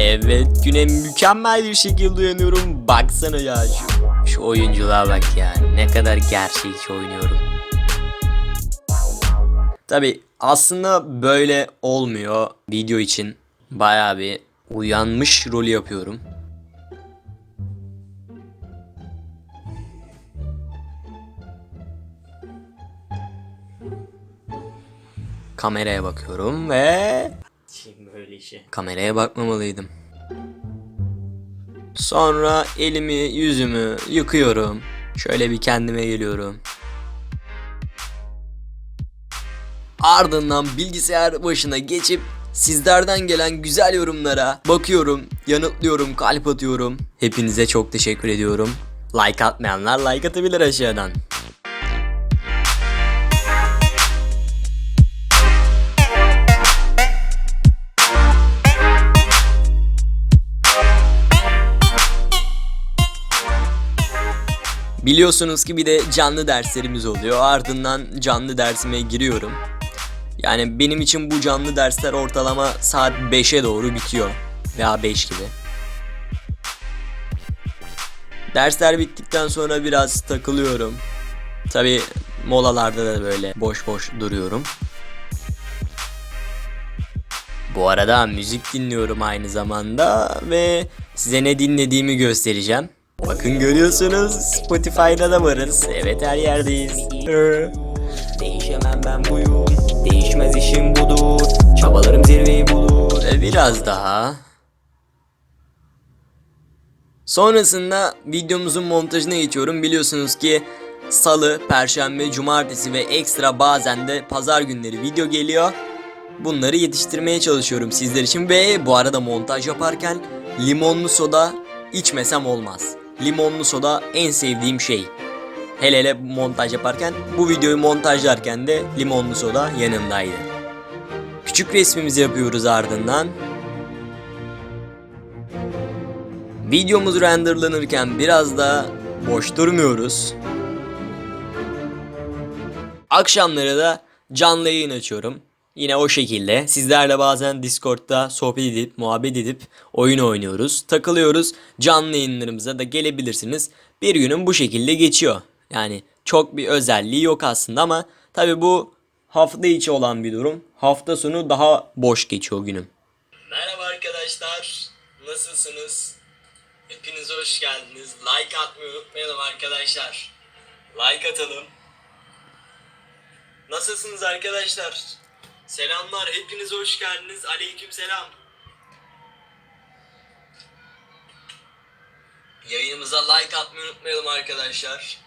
Evet güne mükemmel bir şekilde uyanıyorum. Baksana ya şu, şu oyunculuğa bak ya. Ne kadar gerçekçi oynuyorum. Tabi aslında böyle olmuyor. Video için bayağı bir uyanmış rolü yapıyorum. Kameraya bakıyorum ve İşe. kameraya bakmamalıydım. Sonra elimi yüzümü yıkıyorum. Şöyle bir kendime geliyorum. Ardından bilgisayar başına geçip sizlerden gelen güzel yorumlara bakıyorum, yanıtlıyorum, kalp atıyorum. Hepinize çok teşekkür ediyorum. Like atmayanlar like atabilir aşağıdan. Biliyorsunuz ki bir de canlı derslerimiz oluyor. Ardından canlı dersime giriyorum. Yani benim için bu canlı dersler ortalama saat 5'e doğru bitiyor. Veya 5 gibi. Dersler bittikten sonra biraz takılıyorum. Tabi molalarda da böyle boş boş duruyorum. Bu arada müzik dinliyorum aynı zamanda ve size ne dinlediğimi göstereceğim. Bakın görüyorsunuz Spotify'da da varız. Evet her yerdeyiz. Değişemem ben buyum. Değişmez işim budur. Çabalarım zirveyi bulur. Biraz daha. Sonrasında videomuzun montajına geçiyorum. Biliyorsunuz ki salı, perşembe, cumartesi ve ekstra bazen de pazar günleri video geliyor. Bunları yetiştirmeye çalışıyorum sizler için ve bu arada montaj yaparken limonlu soda içmesem olmaz. Limonlu soda en sevdiğim şey. Hele hele montaj yaparken bu videoyu montajlarken de limonlu soda yanımdaydı. Küçük resmimizi yapıyoruz ardından. Videomuz renderlanırken biraz da boş durmuyoruz. Akşamları da canlı yayın açıyorum. Yine o şekilde sizlerle bazen Discord'da sohbet edip, muhabbet edip oyun oynuyoruz, takılıyoruz. Canlı yayınlarımıza da gelebilirsiniz. Bir günüm bu şekilde geçiyor. Yani çok bir özelliği yok aslında ama tabi bu hafta içi olan bir durum. Hafta sonu daha boş geçiyor günüm. Merhaba arkadaşlar. Nasılsınız? Hepiniz hoş geldiniz. Like atmayı unutmayalım arkadaşlar. Like atalım. Nasılsınız arkadaşlar? Selamlar, hepiniz hoş geldiniz. Aleyküm selam. Yayınımıza like atmayı unutmayalım arkadaşlar.